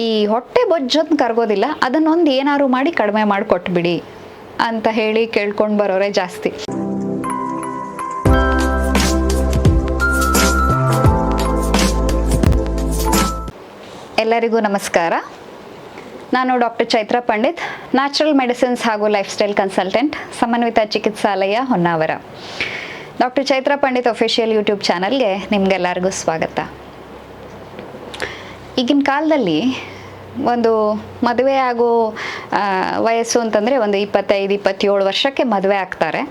ಈ ಹೊಟ್ಟೆ ಬೊಜ್ಜೊಂದು ಕರ್ಗೋದಿಲ್ಲ ಅದನ್ನೊಂದು ಏನಾದ್ರು ಮಾಡಿ ಕಡಿಮೆ ಮಾಡಿ ಕೊಟ್ಬಿಡಿ ಅಂತ ಹೇಳಿ ಕೇಳ್ಕೊಂಡು ಬರೋರೆ ಜಾಸ್ತಿ. ಎಲ್ಲರಿಗೂ ನಮಸ್ಕಾರ. ನಾನು doctor Chaitra Pandit, natural medicines ಹಾಗೂ lifestyle consultant, Samanvita ಚಿಕಿತ್ಸಾಲಯ Honnavar. Doctor Chaitra Pandit official YouTube ಚಾನಲ್ಗೆ ನಿಮಗೆಲ್ಲರಿಗೂ ಸ್ವಾಗತ. ಈಗಿನ ಕಾಲದಲ್ಲಿ ಒಂದು ಮದುವೆ ಆಗೋ ವಯಸ್ಸು ಅಂತಂದರೆ ಒಂದು ಇಪ್ಪತ್ತೈದು, ಇಪ್ಪತ್ತೇಳು ವರ್ಷಕ್ಕೆ ಮದುವೆ ಆಗ್ತಾರೆ.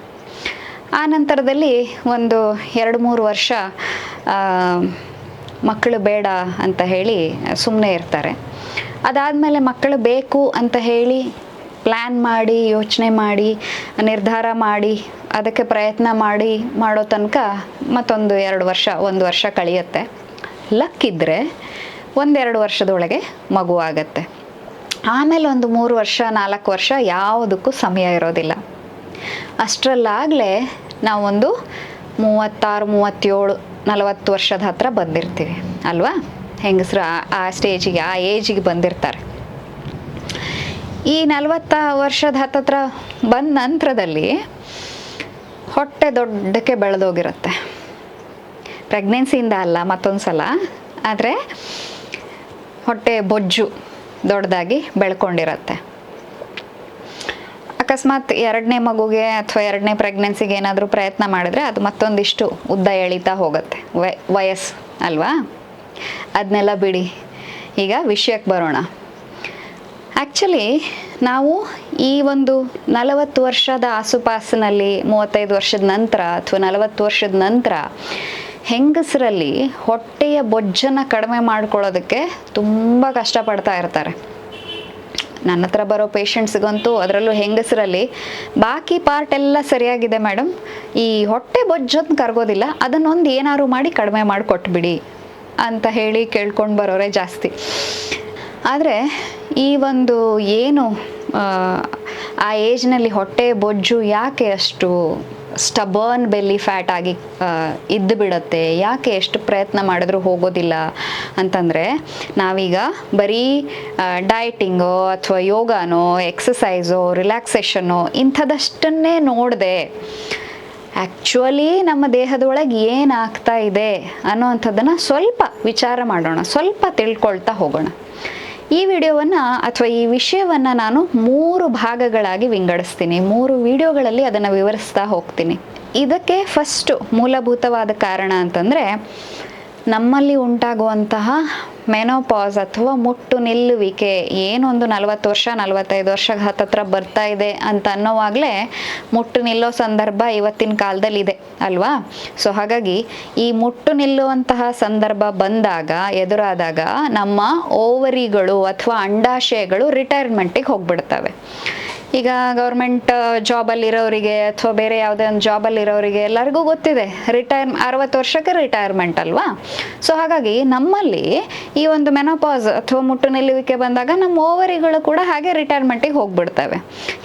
ಆ ನಂತರದಲ್ಲಿ ಒಂದು ಎರಡು ಮೂರು ವರ್ಷ ಮಕ್ಕಳು ಬೇಡ ಅಂತ ಹೇಳಿ ಸುಮ್ಮನೆ ಇರ್ತಾರೆ. ಅದಾದಮೇಲೆ ಮಕ್ಕಳು ಬೇಕು ಅಂತ ಹೇಳಿ ಪ್ಲ್ಯಾನ್ ಮಾಡಿ, ಯೋಚನೆ ಮಾಡಿ, ನಿರ್ಧಾರ ಮಾಡಿ, ಅದಕ್ಕೆ ಪ್ರಯತ್ನ ಮಾಡಿ ಮಾಡೋ ತನಕ ಮತ್ತೊಂದು ಎರಡು ವರ್ಷ, ಒಂದು ವರ್ಷ ಕಳೆಯುತ್ತೆ. ಲಕ್ ಇದ್ದರೆ ಒಂದೆರಡು ವರ್ಷದೊಳಗೆ ಮಗು ಆಗತ್ತೆ. ಆಮೇಲೆ ಒಂದು ಮೂರು ವರ್ಷ, ನಾಲ್ಕು ವರ್ಷ ಯಾವುದಕ್ಕೂ ಸಮಯ ಇರೋದಿಲ್ಲ. ಅಷ್ಟರಲ್ಲಾಗಲೇ ನಾವೊಂದು ಮೂವತ್ತಾರು, ಮೂವತ್ತೇಳು, ನಲವತ್ತು ವರ್ಷದ ಹತ್ರ ಬಂದಿರ್ತೀವಿ, ಅಲ್ವಾ? ಹೆಂಗಸರು ಆ- ಸ್ಟೇಜಿಗೆ ಆ ಏಜಿಗೆ ಬಂದಿರ್ತಾರೆ. ಈ ನಲವತ್ತ ವರ್ಷದ ಹತ್ತತ್ರ ಬಂದ ನಂತರದಲ್ಲಿ ಹೊಟ್ಟೆ ದೊಡ್ಡಕ್ಕೆ ಬೆಳೆದೋಗಿರುತ್ತೆ. ಪ್ರೆಗ್ನೆನ್ಸಿಯಿಂದ ಅಲ್ಲ ಮತ್ತೊಂದು ಸಲ ಆದರೆ ಹೊಟ್ಟೆ ಬೊಜ್ಜು ದೊಡ್ಡದಾಗಿ ಬೆಳ್ಕೊಂಡಿರತ್ತೆ. ಅಕಸ್ಮಾತ್ ಎರಡನೇ ಮಗುಗೆ ಅಥವಾ ಎರಡನೇ ಪ್ರೆಗ್ನೆನ್ಸಿಗೆ ಏನಾದರೂ ಪ್ರಯತ್ನ ಮಾಡಿದ್ರೆ ಅದು ಮತ್ತೊಂದಿಷ್ಟು ಉದ್ದ ಎಳಿತಾ ಹೋಗುತ್ತೆ. ವಯ ವಯಸ್ಸು ಅಲ್ವಾ? ಅದನ್ನೆಲ್ಲ ಬಿಡಿ. ಈಗ ವಿಷಯಕ್ಕೆ ಬರೋಣ. ಆ್ಯಕ್ಚುಲಿ ನಾವು ಈ ಒಂದು ನಲವತ್ತು ವರ್ಷದ ಆಸುಪಾಸಿನಲ್ಲಿ ಮೂವತ್ತೈದು ವರ್ಷದ ನಂತರ ಅಥವಾ ನಲವತ್ತು ವರ್ಷದ ನಂತರ ಹೆಂಗಸರಲ್ಲಿ ಹೊಟ್ಟೆಯ ಬೊಜ್ಜನ್ನು ಕಡಿಮೆ ಮಾಡ್ಕೊಳ್ಳೋದಕ್ಕೆ ತುಂಬ ಕಷ್ಟಪಡ್ತಾ ಇರ್ತಾರೆ. ನನ್ನ ಹತ್ರ ಬರೋ ಪೇಷಂಟ್ಸ್ಗಂತೂ ಅದರಲ್ಲೂ ಹೆಂಗಸರಲ್ಲಿ ಬಾಕಿ ಪಾರ್ಟ್ ಎಲ್ಲ ಸರಿಯಾಗಿದೆ ಮೇಡಮ್ ಈ ಹೊಟ್ಟೆ ಬೊಜ್ಜೊಂದು ಕರ್ಗೋದಿಲ್ಲ ಅದನ್ನೊಂದು ಏನಾದ್ರು ಮಾಡಿ ಕಡಿಮೆ ಮಾಡಿ ಕೊಟ್ಬಿಡಿ ಅಂತ ಹೇಳಿ ಕೇಳ್ಕೊಂಡು ಬರೋರೆ ಜಾಸ್ತಿ. ಆದರೆ ಈ ಒಂದು ಏನು ಆ, ಆ ಏಜ್ನಲ್ಲಿ ಹೊಟ್ಟೆ ಬೊಜ್ಜು ಯಾಕೆ ಅಷ್ಟು ಸ್ಟಬರ್ನ್ ಬೆಲ್ಲಿ ಫ್ಯಾಟ್ ಆಗಿ ಇದ್ದು ಬಿಡುತ್ತೆ. ಯಾಕೆ ಎಷ್ಟು ಪ್ರಯತ್ನ ಮಾಡಿದ್ರೂ ಹೋಗೋದಿಲ್ಲ ಅಂತಂದರೆ, ನಾವೀಗ ಬರೀ ಡಯಟಿಂಗೋ ಅಥವಾ ಯೋಗನೋ ಎಕ್ಸಸೈಸೋ ರಿಲ್ಯಾಕ್ಸೇಷನೋ ಇಂಥದಷ್ಟನ್ನೇ ನೋಡಿದೆ. ಆ್ಯಕ್ಚುಲಿ ನಮ್ಮ ದೇಹದೊಳಗೆ ಏನಾಗ್ತಾ ಇದೆ ಅನ್ನೋವಂಥದ್ದನ್ನು ಸ್ವಲ್ಪ ವಿಚಾರ ಮಾಡೋಣ, ಸ್ವಲ್ಪ ತಿಳ್ಕೊಳ್ತಾ ಹೋಗೋಣ. ಈ ವಿಡಿಯೋವನ್ನು ಅಥವಾ ಈ ವಿಷಯವನ್ನು ನಾನು ಮೂರು ಭಾಗಗಳಾಗಿ ವಿಂಗಡಿಸ್ತೀನಿ. ಮೂರು ವಿಡಿಯೋಗಳಲ್ಲಿ ಅದನ್ನು ವಿವರಿಸ್ತಾ ಹೋಗ್ತೀನಿ. ಇದಕ್ಕೆ ಫಸ್ಟು ಮೂಲಭೂತವಾದ ಕಾರಣ ಅಂತಂದರೆ ನಮ್ಮಲ್ಲಿ ಉಂಟಾಗುವಂತಹ ಮೆನೋಪಾಸ್ ಅಥವಾ ಮುಟ್ಟು ನಿಲ್ಲುವಿಕೆ ಏನೊಂದು ನಲವತ್ತು ವರ್ಷ, ನಲವತ್ತೈದು ವರ್ಷ ಹತ್ತತ್ರ ಬರ್ತಾ ಇದೆ ಅಂತ ಅನ್ನೋವಾಗಲೇ ಮುಟ್ಟು ನಿಲ್ಲೋ ಸಂದರ್ಭ ಇವತ್ತಿನ ಕಾಲದಲ್ಲಿ ಇದೆ ಅಲ್ವಾ? ಸೊ ಹಾಗಾಗಿ ಈ ಮುಟ್ಟು ನಿಲ್ಲುವಂತಹ ಸಂದರ್ಭ ಬಂದಾಗ, ಎದುರಾದಾಗ ನಮ್ಮ ಓವರಿಗಳು ಅಥವಾ ಅಂಡಾಶಯಗಳು ರಿಟೈರ್ಮೆಂಟಿಗೆ ಹೋಗ್ಬಿಡ್ತವೆ. ಈಗ ಗೌರ್ಮೆಂಟ್ ಜಾಬಲ್ಲಿರೋರಿಗೆ ಅಥವಾ ಬೇರೆ ಯಾವುದೇ ಒಂದು ಜಾಬಲ್ಲಿರೋರಿಗೆ ಎಲ್ಲರಿಗೂ ಗೊತ್ತಿದೆ. ರಿಟೈರ್ ಅರವತ್ತು ವರ್ಷಕ್ಕೆ ರಿಟೈರ್ಮೆಂಟ್ ಅಲ್ವಾ? ಸೊ ಹಾಗಾಗಿ ನಮ್ಮಲ್ಲಿ ಈ ಒಂದು ಮೆನೋಪಾಸ್ ಅಥವಾ ಮುಟ್ಟು ನಿಲ್ಲುವಿಕೆ ಬಂದಾಗ ನಮ್ಮ ಓವರಿಗಳು ಕೂಡ ಹಾಗೆ ರಿಟೈರ್ಮೆಂಟಿಗೆ ಹೋಗ್ಬಿಡ್ತವೆ.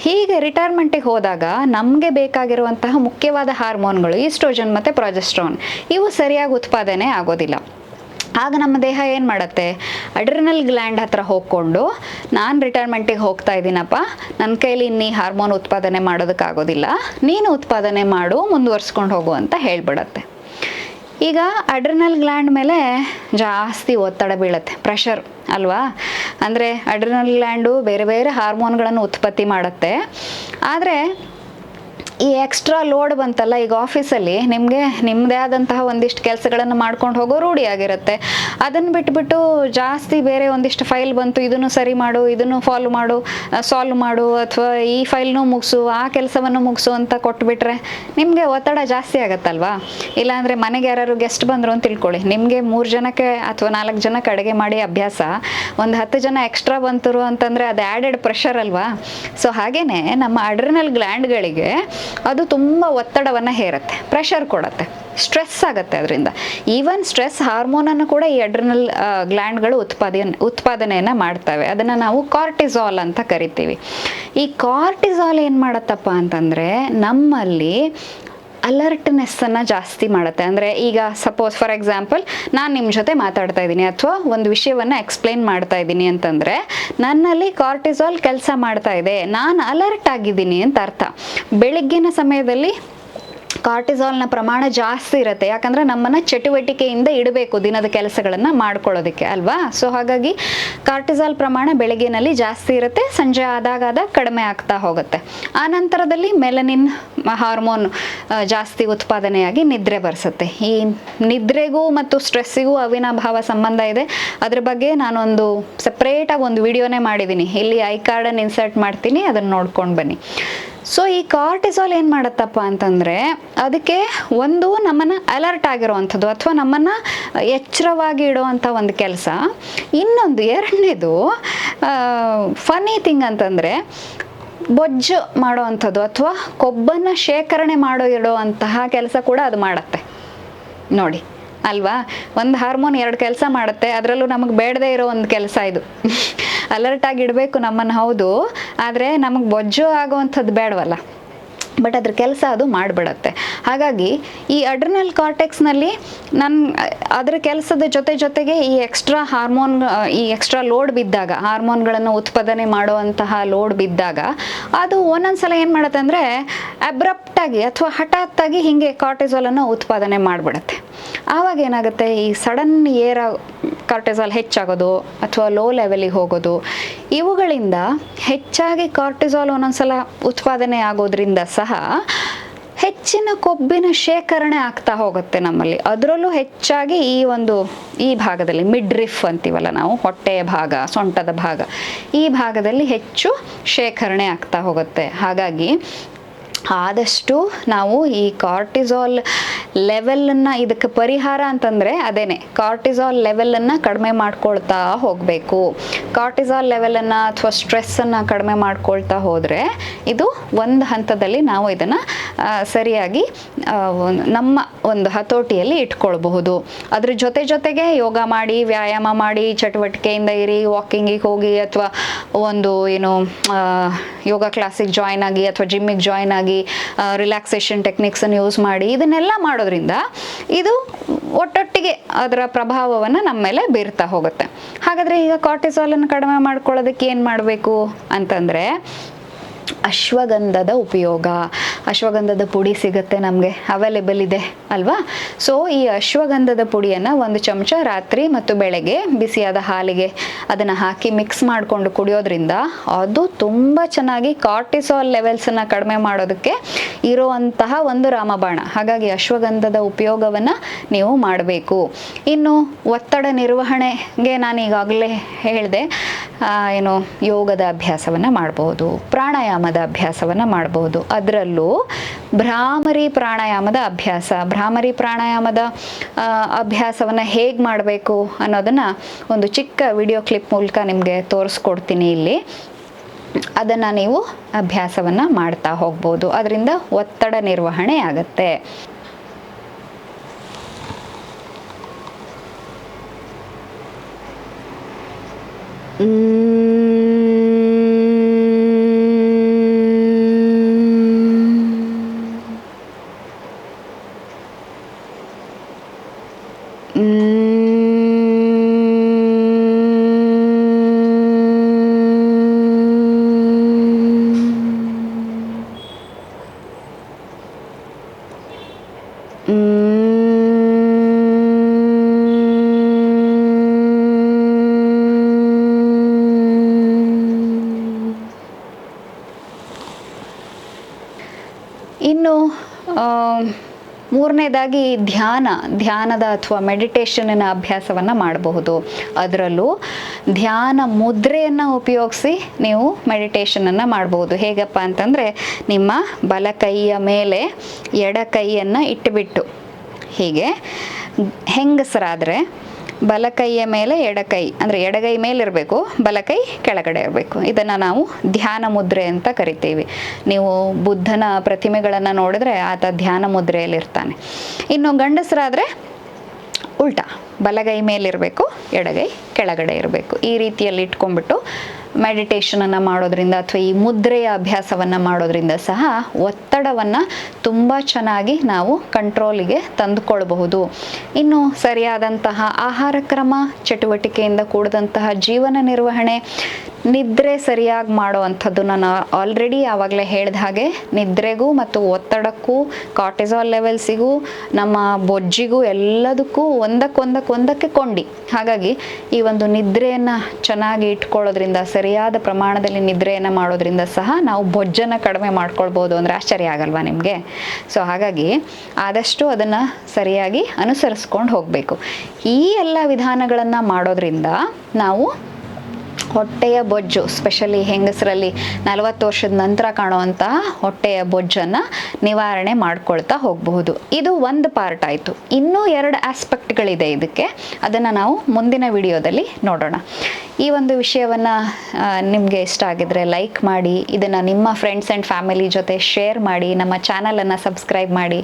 ಹೀಗೆ ರಿಟೈರ್ಮೆಂಟಿಗೆ ಹೋದಾಗ ನಮಗೆ ಬೇಕಾಗಿರುವಂತಹ ಮುಖ್ಯವಾದ ಹಾರ್ಮೋನ್ಗಳು ಈಸ್ಟ್ರೋಜನ್ ಮತ್ತು ಪ್ರೊಜೆಸ್ಟ್ರಾನ್ ಇವು ಸರಿಯಾಗಿ ಉತ್ಪಾದನೆ ಆಗೋದಿಲ್ಲ. ಆಗ ನಮ್ಮ ದೇಹ ಏನು ಮಾಡುತ್ತೆ? ಅಡ್ರಿನಲ್ ಗ್ಲ್ಯಾಂಡ್ ಹತ್ರ ಹೋಗ್ಕೊಂಡು ನಾನು ರಿಟೈರ್ಮೆಂಟಿಗೆ ಹೋಗ್ತಾ ಇದ್ದೀನಪ್ಪ. ನನ್ನ ಕೈಲಿ ಇನ್ನೀ ಹಾರ್ಮೋನ್ ಉತ್ಪಾದನೆ ಮಾಡೋದಕ್ಕಾಗೋದಿಲ್ಲ. ನೀನು ಉತ್ಪಾದನೆ ಮಾಡು, ಮುಂದುವರ್ಸ್ಕೊಂಡು ಹೋಗು ಅಂತ ಹೇಳ್ಬಿಡತ್ತೆ. ಈಗ ಅಡ್ರಿನಲ್ ಗ್ಲ್ಯಾಂಡ್ ಮೇಲೆ ಜಾಸ್ತಿ ಒತ್ತಡ ಬೀಳುತ್ತೆ, ಪ್ರೆಷರ್ ಅಲ್ವಾ? ಅಂದರೆ ಅಡ್ರಿನಲ್ ಗ್ಲ್ಯಾಂಡು ಬೇರೆ ಬೇರೆ ಹಾರ್ಮೋನ್ಗಳನ್ನು ಉತ್ಪತ್ತಿ ಮಾಡುತ್ತೆ. ಆದರೆ ಈ ಎಕ್ಸ್ಟ್ರಾ ಲೋಡ್ ಬಂತಲ್ಲ ಈಗ ಆಫೀಸಲ್ಲಿ ನಿಮಗೆ ನಿಮ್ಮದೇ ಆದಂತಹ ಒಂದಿಷ್ಟು ಕೆಲಸಗಳನ್ನು ಮಾಡ್ಕೊಂಡು ಹೋಗೋ ರೂಢಿಯಾಗಿರುತ್ತೆ ಅದನ್ನು ಬಿಟ್ಬಿಟ್ಟು ಜಾಸ್ತಿ ಬೇರೆ ಒಂದಿಷ್ಟು ಫೈಲ್ ಬಂತು, ಇದನ್ನು ಸರಿ ಮಾಡು, ಇದನ್ನು ಫಾಲೋ ಮಾಡು ಸಾಲ್ವ್ ಮಾಡು, ಅಥವಾ ಈ ಫೈಲ್ನು ಮುಗಿಸು, ಆ ಕೆಲಸವನ್ನು ಮುಗಿಸು ಅಂತ ಕೊಟ್ಬಿಟ್ರೆ ನಿಮಗೆ ಒತ್ತಡ ಜಾಸ್ತಿ ಆಗತ್ತಲ್ವಾ? ಇಲ್ಲಾಂದರೆ ಮನೆಗೆ ಯಾರು ಗೆಸ್ಟ್ ಬಂದರು ಅಂತ ತಿಳ್ಕೊಳ್ಳಿ. ನಿಮಗೆ ಮೂರು ಜನಕ್ಕೆ ಅಥವಾ ನಾಲ್ಕು ಜನಕ್ಕೆ ಅಡುಗೆ ಮಾಡಿ ಅಭ್ಯಾಸ ಒಂದು ಹತ್ತು ಜನ ಎಕ್ಸ್ಟ್ರಾ ಬಂತರು ಅಂತಂದರೆ ಅದು ಆ್ಯಡೆಡ್ ಪ್ರೆಷರ್ ಅಲ್ವಾ? ಸೊ ಹಾಗೇ ನಮ್ಮ ಅಡ್ರಿನಲ್ ಗ್ಲ್ಯಾಂಡ್ಗಳಿಗೆ ಅದು ತುಂಬ ಒತ್ತಡವನ್ನು ಹೇರುತ್ತೆ ಪ್ರೆಷರ್ ಕೊಡುತ್ತೆ ಸ್ಟ್ರೆಸ್ ಆಗುತ್ತೆ ಅದರಿಂದ. ಈವನ್ ಸ್ಟ್ರೆಸ್ ಹಾರ್ಮೋನನ್ನು ಕೂಡ ಈ ಅಡ್ರಿನಲ್ ಗ್ಲ್ಯಾಂಡ್ಗಳು ಉತ್ಪಾದನೆ, ಉತ್ಪಾದನೆಯನ್ನು ಮಾಡ್ತವೆ. ಅದನ್ನು ನಾವು ಕಾರ್ಟಿಸಾಲ್ ಅಂತ ಕರಿತೀವಿ. ಈ ಕಾರ್ಟಿಸಾಲ್ ಏನು ಮಾಡತ್ತಪ್ಪ ಅಂತಂದರೆ ನಮ್ಮಲ್ಲಿ ಅಲರ್ಟ್ನೆಸ್ಸನ್ನು ಜಾಸ್ತಿ ಮಾಡುತ್ತೆ. ಅಂದರೆ ಈಗ ಸಪೋಸ್ ಫಾರ್ ಎಕ್ಸಾಂಪಲ್ ನಾನು ನಿಮ್ಮ ಜೊತೆ ಮಾತಾಡ್ತಾ ಇದ್ದೀನಿ ಅಥವಾ ಒಂದು ವಿಷಯವನ್ನು ಎಕ್ಸ್ಪ್ಲೇನ್ ಮಾಡ್ತಾ ಇದ್ದೀನಿ ಅಂತಂದರೆ, ನನ್ನಲ್ಲಿ ಕಾರ್ಟಿಸಾಲ್ ಕೆಲಸ ಮಾಡ್ತಾ ಇದೆ. ನಾನು ಅಲರ್ಟ್ ಆಗಿದ್ದೀನಿ ಅಂತ ಅರ್ಥ. ಬೆಳಗ್ಗಿನ ಸಮಯದಲ್ಲಿ ಕಾರ್ಟಿಸಾಲ್ನ ಪ್ರಮಾಣ ಜಾಸ್ತಿ ಇರುತ್ತೆ. ಯಾಕಂದರೆ ನಮ್ಮನ್ನು ಚಟುವಟಿಕೆಯಿಂದ ಇಡಬೇಕು ದಿನದ ಕೆಲಸಗಳನ್ನು ಮಾಡ್ಕೊಳ್ಳೋದಕ್ಕೆ, ಅಲ್ವಾ? ಸೊ ಹಾಗಾಗಿ ಕಾರ್ಟಿಸಾಲ್ ಪ್ರಮಾಣ ಬೆಳಗ್ಗೆನಲ್ಲಿ ಜಾಸ್ತಿ ಇರುತ್ತೆ, ಸಂಜೆ ಆದಾಗ ಕಡಿಮೆ ಆಗ್ತಾ ಹೋಗುತ್ತೆ. ಆ ನಂತರದಲ್ಲಿ ಮೆಲನಿನ್ ಹಾರ್ಮೋನ್ ಜಾಸ್ತಿ ಉತ್ಪಾದನೆಯಾಗಿ ನಿದ್ರೆ ಬರ್ಸುತ್ತೆ. ಈ ನಿದ್ರೆಗೂ ಮತ್ತು ಸ್ಟ್ರೆಸ್ಸಿಗೂ ಅವಿನಾಭಾವ ಸಂಬಂಧ ಇದೆ. ಅದ್ರ ಬಗ್ಗೆ ನಾನೊಂದು ಸಪ್ರೇಟಾಗಿ ಒಂದು ವಿಡಿಯೋನೇ ಮಾಡಿದ್ದೀನಿ ಇಲ್ಲಿ ಐ ಕಾರ್ಡನ್ನು ಇನ್ಸರ್ಟ್ ಮಾಡ್ತೀನಿ, ಅದನ್ನು ನೋಡ್ಕೊಂಡು ಬನ್ನಿ. ಸೊ ಈ ಕಾರ್ಟಿಸಾಲ್ ಏನು ಮಾಡುತ್ತಪ್ಪ ಅಂತಂದರೆ ಅದಕ್ಕೆ ಒಂದು ನಮ್ಮನ್ನು ಅಲರ್ಟ್ ಆಗಿರುವಂಥದ್ದು ಅಥವಾ ನಮ್ಮನ್ನು ಎಚ್ಚರವಾಗಿ ಇಡುವಂಥ ಒಂದು ಕೆಲಸ. ಇನ್ನೊಂದು ಎರಡನೇದು ಫನಿ ಥಿಂಗ್ ಅಂತಂದರೆ ಬೊಜ್ಜು ಮಾಡೋವಂಥದ್ದು ಅಥವಾ ಕೊಬ್ಬನ್ನು ಶೇಖರಣೆ ಮಾಡೋ, ಇಡುವಂತಹ ಕೆಲಸ ಕೂಡ ಅದು ಮಾಡುತ್ತೆ. ನೋಡಿ, ಅಲ್ವಾ? ಒಂದು ಹಾರ್ಮೋನ್ ಎರಡು ಕೆಲಸ ಮಾಡುತ್ತೆ, ಅದರಲ್ಲೂ ನಮಗೆ ಬೇಡದೇ ಇರೋ ಒಂದು ಕೆಲಸ ಇದು. ಅಲರ್ಟ್ ಆಗಿಡಬೇಕು ನಮ್ಮನ್ನು, ಹೌದು. ಆದರೆ ನಮಗೆ ಬೊಜ್ಜು ಆಗುವಂಥದ್ದು ಬೇಡವಲ್ಲ. ಬಟ್ ಅದ್ರ ಕೆಲಸ ಅದು ಮಾಡಿಬಿಡತ್ತೆ. ಹಾಗಾಗಿ ಈ ಅಡ್ರಿನಲ್ ಕಾರ್ಟೆಕ್ಸ್ನಲ್ಲಿ ನನ್ನ ಅದರ ಕೆಲಸದ ಜೊತೆ ಜೊತೆಗೆ ಈ ಎಕ್ಸ್ಟ್ರಾ ಹಾರ್ಮೋನ್ ಈ ಎಕ್ಸ್ಟ್ರಾ ಲೋಡ್ ಬಿದ್ದಾಗ ಹಾರ್ಮೋನ್ಗಳನ್ನು ಉತ್ಪಾದನೆ ಮಾಡುವಂತಹ ಲೋಡ್ ಬಿದ್ದಾಗ, ಅದು ಒಂದೊಂದು ಸಲ ಏನು ಮಾಡುತ್ತೆ ಅಂದರೆ ಅಬ್ರಪ್ಟಾಗಿ ಅಥವಾ ಹಠಾತ್ತಾಗಿ ಹೀಗೆ ಕಾರ್ಟೆಸೋಲನ್ನು ಉತ್ಪಾದನೆ ಮಾಡಿಬಿಡತ್ತೆ. ಆವಾಗ ಏನಾಗುತ್ತೆ ಈ ಸಡನ್ ಏರ ಕಾರ್ಟಿಸಾಲ್ ಹೆಚ್ಚಾಗೋದು ಅಥವಾ ಲೋ ಲೆವೆಲಿಗೆ ಹೋಗೋದು, ಇವುಗಳಿಂದ ಹೆಚ್ಚಾಗಿ ಕಾರ್ಟಿಸಾಲ್ ಒಂದೊಂದ್ಸಲ ಉತ್ಪಾದನೆ ಆಗೋದ್ರಿಂದ ಸಹ ಹೆಚ್ಚಿನ ಕೊಬ್ಬಿನ ಶೇಖರಣೆ ಆಗ್ತಾ ಹೋಗುತ್ತೆ ನಮ್ಮಲ್ಲಿ. ಅದರಲ್ಲೂ ಹೆಚ್ಚಾಗಿ ಈ ಒಂದು, ಈ ಭಾಗದಲ್ಲಿ ಮಿಡ್ ರಿಫ್ ಅಂತೀವಲ್ಲ ನಾವು, ಹೊಟ್ಟೆಯ ಭಾಗ, ಸೊಂಟದ ಭಾಗ, ಈ ಭಾಗದಲ್ಲಿ ಹೆಚ್ಚು ಶೇಖರಣೆ ಆಗ್ತಾ ಹೋಗುತ್ತೆ. ಹಾಗಾಗಿ ಆದಷ್ಟು ನಾವು ಈ ಕಾರ್ಟಿಸಾಲ್ ಲೆವೆಲನ್ನು ಇದಕ್ಕೆ ಪರಿಹಾರ ಅಂತಂದರೆ ಅದೇನೆ ಕಾರ್ಟಿಸಾಲ್ ಲೆವೆಲನ್ನು ಕಡಿಮೆ ಮಾಡ್ಕೊಳ್ತಾ ಹೋಗಬೇಕು. ಕಾರ್ಟಿಸಾಲ್ ಲೆವೆಲನ್ನು ಅಥವಾ ಸ್ಟ್ರೆಸ್ಸನ್ನು ಕಡಿಮೆ ಮಾಡ್ಕೊಳ್ತಾ ಹೋದರೆ ಇದು ಒಂದು ಹಂತದಲ್ಲಿ ನಾವು ಇದನ್ನು ಸರಿಯಾಗಿ ನಮ್ಮ ಒಂದು ಹತೋಟಿಯಲ್ಲಿ ಇಟ್ಕೊಳ್ಬಹುದು. ಅದ್ರ ಜೊತೆ ಜೊತೆಗೆ ಯೋಗ ಮಾಡಿ, ವ್ಯಾಯಾಮ ಮಾಡಿ, ಚಟುವಟಿಕೆಯಿಂದ ಇರಿ ವಾಕಿಂಗಿಗೆ ಹೋಗಿ ಅಥವಾ ಒಂದು ಏನು ಯೋಗ ಕ್ಲಾಸಿಗೆ ಜಾಯ್ನ್ ಆಗಿ ಅಥವಾ ಜಿಮ್ಮಿಗೆ ಜಾಯ್ನ್ ಆಗಿ ರಿಲ್ಯಾಕ್ಸೇಷನ್ ಟೆಕ್ನಿಕ್ಸನ್ನು ಯೂಸ್ ಮಾಡಿ ಇದನ್ನೆಲ್ಲ ಮಾಡೋದ್ರಿಂದ ಇದು ಒಟ್ಟೊಟ್ಟಿಗೆ ಅದರ ಪ್ರಭಾವವನ್ನು ನಮ್ಮ ಮೇಲೆ ಬೀರ್ತಾ ಹೋಗುತ್ತೆ. ಹಾಗಾದರೆ ಈಗ ಕಾರ್ಟಿಸಾಲನ್ನು ಕಡಿಮೆ ಮಾಡ್ಕೊಳ್ಳೋದಕ್ಕೆ ಏನು ಮಾಡಬೇಕು ಅಂತಂದರೆ ಅಶ್ವಗಂಧದ ಉಪಯೋಗ. ಅಶ್ವಗಂಧದ ಪುಡಿ ಸಿಗುತ್ತೆ ನಮಗೆ. ಅವೈಲೇಬಲ್ ಇದೆ ಅಲ್ವಾ? ಸೊ ಈ ಅಶ್ವಗಂಧದ ಪುಡಿಯನ್ನು ಒಂದು ಚಮಚ ರಾತ್ರಿ ಮತ್ತು ಬೆಳಗ್ಗೆ ಬಿಸಿಯಾದ ಹಾಲಿಗೆ ಅದನ್ನು ಹಾಕಿ ಮಿಕ್ಸ್ ಮಾಡಿಕೊಂಡು ಕುಡಿಯೋದ್ರಿಂದ ಅದು ತುಂಬ ಚೆನ್ನಾಗಿ ಕಾರ್ಟಿಸಾಲ್ ಲೆವೆಲ್ಸನ್ನು ಕಡಿಮೆ ಮಾಡೋದಕ್ಕೆ ಇರುವಂತಹ ಒಂದು ರಾಮಬಾಣ. ಹಾಗಾಗಿ ಅಶ್ವಗಂಧದ ಉಪಯೋಗವನ್ನು ನೀವು ಮಾಡಬೇಕು. ಇನ್ನು ಒತ್ತಡ ನಿರ್ವಹಣೆಗೆ ನಾನು ಈಗಾಗಲೇ ಹೇಳಿದೆ ಏನು, ಯೋಗದ ಅಭ್ಯಾಸವನ್ನು ಮಾಡಬಹುದು, ಪ್ರಾಣಾಯಾಮದ ಅಭ್ಯಾಸವನ್ನು ಮಾಡಬಹುದು. ಅದರಲ್ಲೂ ಭ್ರಾಮರಿ ಪ್ರಾಣಾಯಾಮದ ಅಭ್ಯಾಸ, ಭ್ರಾಮರಿ ಪ್ರಾಣಾಯಾಮದ ಅಭ್ಯಾಸವನ್ನು ಹೇಗೆ ಮಾಡಬೇಕು ಅನ್ನೋದನ್ನು ಒಂದು ಚಿಕ್ಕ ವಿಡಿಯೋ ಕ್ಲಿಪ್ ಮೂಲಕ ನಿಮಗೆ ತೋರಿಸ್ಕೊಡ್ತೀನಿ ಇಲ್ಲಿ. ಅದನ್ನು ನೀವು ಅಭ್ಯಾಸವನ್ನು ಮಾಡ್ತಾ ಹೋಗ್ಬೋದು. ಅದರಿಂದ ಒತ್ತಡ ನಿರ್ವಹಣೆ ಆಗುತ್ತೆ. Mm. ಇನ್ನು ಮೂರನೇದಾಗಿ ಧ್ಯಾನ, ಧ್ಯಾನದ ಅಥವಾ ಮೆಡಿಟೇಷನ್ನ ಅಭ್ಯಾಸವನ್ನು ಮಾಡಬಹುದು. ಅದರಲ್ಲೂ ಧ್ಯಾನ ಮುದ್ರೆಯನ್ನು ಉಪಯೋಗಿಸಿ ನೀವು ಮೆಡಿಟೇಷನನ್ನು ಮಾಡಬಹುದು. ಹೇಗಪ್ಪ ಅಂತಂದರೆ, ನಿಮ್ಮ ಬಲ ಕೈಯ ಮೇಲೆ ಎಡ ಕೈಯನ್ನು ಇಟ್ಟುಬಿಟ್ಟು ಹೀಗೆ, ಹೆಂಗಸರಾದರೆ ಬಲಕೈಯ ಮೇಲೆ ಎಡಕೈ, ಅಂದರೆ ಎಡಗೈ ಮೇಲಿರಬೇಕು, ಬಲಕೈ ಕೆಳಗಡೆ ಇರಬೇಕು. ಇದನ್ನು ನಾವು ಧ್ಯಾನ ಮುದ್ರೆ ಅಂತ ಕರಿತೀವಿ. ನೀವು ಬುದ್ಧನ ಪ್ರತಿಮೆಗಳನ್ನು ನೋಡಿದ್ರೆ ಆತ ಧ್ಯಾನ ಮುದ್ರೆಯಲ್ಲಿರ್ತಾನೆ. ಇನ್ನು ಗಂಡಸರಾದರೆ ಉಲ್ಟಾ, ಬಲಗೈ ಮೇಲಿರಬೇಕು, ಎಡಗೈ ಕೆಳಗಡೆ ಇರಬೇಕು. ಈ ರೀತಿಯಲ್ಲಿ ಇಟ್ಕೊಂಡ್ಬಿಟ್ಟು ಮೆಡಿಟೇಷನನ್ನು ಮಾಡೋದ್ರಿಂದ ಅಥವಾ ಈ ಮುದ್ರೆಯ ಅಭ್ಯಾಸವನ್ನು ಮಾಡೋದ್ರಿಂದ ಸಹ ಒತ್ತಡವನ್ನು ತುಂಬ ಚೆನ್ನಾಗಿ ನಾವು ಕಂಟ್ರೋಲಿಗೆ ತಂದುಕೊಳ್ಬಹುದು. ಇನ್ನು ಸರಿಯಾದಂತಹ ಆಹಾರ ಕ್ರಮ, ಚಟುವಟಿಕೆಯಿಂದ ಕೂಡಿದಂತಹ ಜೀವನ ನಿರ್ವಹಣೆ, ನಿದ್ರೆ ಸರಿಯಾಗಿ ಮಾಡುವಂಥದ್ದು ನಾನು ಆಲ್ರೆಡಿ ಆವಾಗಲೇ ಹೇಳಿದ ಹಾಗೆ ನಿದ್ರೆಗೂ ಮತ್ತು ಒತ್ತಡಕ್ಕೂ ಕಾರ್ಟಿಸಾಲ್ ಲೆವೆಲ್ಸಿಗೂ ನಮ್ಮ ಬೊಜ್ಜಿಗೂ ಎಲ್ಲದಕ್ಕೂ ಒಂದಕ್ಕೊಂದಕ್ಕೊಂದಕ್ಕೆ ಕೊಂಡಿ. ಹಾಗಾಗಿ ಈ ಒಂದು ನಿದ್ರೆಯನ್ನು ಚೆನ್ನಾಗಿ ಇಟ್ಕೊಳ್ಳೋದ್ರಿಂದ ಸರಿಯಾದ ಪ್ರಮಾಣದಲ್ಲಿ ನಿದ್ರೆಯನ್ನು ಮಾಡೋದ್ರಿಂದ ಸಹ ನಾವು ಬೊಜ್ಜನ್ನು ಕಡಿಮೆ ಮಾಡ್ಕೊಳ್ಬೋದು ಅಂದರೆ ಆಶ್ಚರ್ಯ ಆಗಲ್ವಾ ನಿಮಗೆ? ಸೊ ಹಾಗಾಗಿ ಆದಷ್ಟು ಅದನ್ನು ಸರಿಯಾಗಿ ಅನುಸರಿಸ್ಕೊಂಡು ಹೋಗಬೇಕು. ಈ ಎಲ್ಲ ವಿಧಾನಗಳನ್ನು ಮಾಡೋದ್ರಿಂದ ನಾವು ಹೊಟ್ಟೆಯ ಬೊಜ್ಜು ಸ್ಪೆಷಲಿ ಹೆಂಗಸರಲ್ಲಿ ನಲವತ್ತು ವರ್ಷದ ನಂತರ ಕಾಣುವಂತಹ ಹೊಟ್ಟೆಯ ಬೊಜ್ಜನ್ನು ನಿವಾರಣೆ ಮಾಡ್ಕೊಳ್ತಾ ಹೋಗಬಹುದು. ಇದು ಒಂದು ಪಾರ್ಟ್ ಆಯಿತು. ಇನ್ನೂ ಎರಡು ಆಸ್ಪೆಕ್ಟ್ಗಳಿದೆ ಇದಕ್ಕೆ. ಅದನ್ನು ನಾವು ಮುಂದಿನ ವಿಡಿಯೋದಲ್ಲಿ ನೋಡೋಣ. ಈ ಒಂದು ವಿಷಯವನ್ನು ನಿಮಗೆ ಇಷ್ಟ ಆಗಿದ್ರೆ ಲೈಕ್ ಮಾಡಿ, ಇದನ್ನು ನಿಮ್ಮ ಫ್ರೆಂಡ್ಸ್ ಆ್ಯಂಡ್ ಫ್ಯಾಮಿಲಿ ಜೊತೆ ಶೇರ್ ಮಾಡಿ, ನಮ್ಮ ಚಾನಲನ್ನು ಸಬ್ಸ್ಕ್ರೈಬ್ ಮಾಡಿ.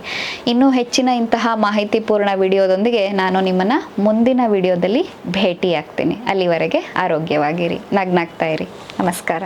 ಇನ್ನೂ ಹೆಚ್ಚಿನ ಇಂತಹ ಮಾಹಿತಿಪೂರ್ಣ ವಿಡಿಯೋದೊಂದಿಗೆ ನಾನು ನಿಮ್ಮನ್ನು ಮುಂದಿನ ವಿಡಿಯೋದಲ್ಲಿ ಭೇಟಿಯಾಗ್ತೀನಿ. ಅಲ್ಲಿವರೆಗೆ ಆರೋಗ್ಯವಾಗಿರಿ, ನಗ್ನಾಗ್ತಾ ಇರಿ. ನಮಸ್ಕಾರ.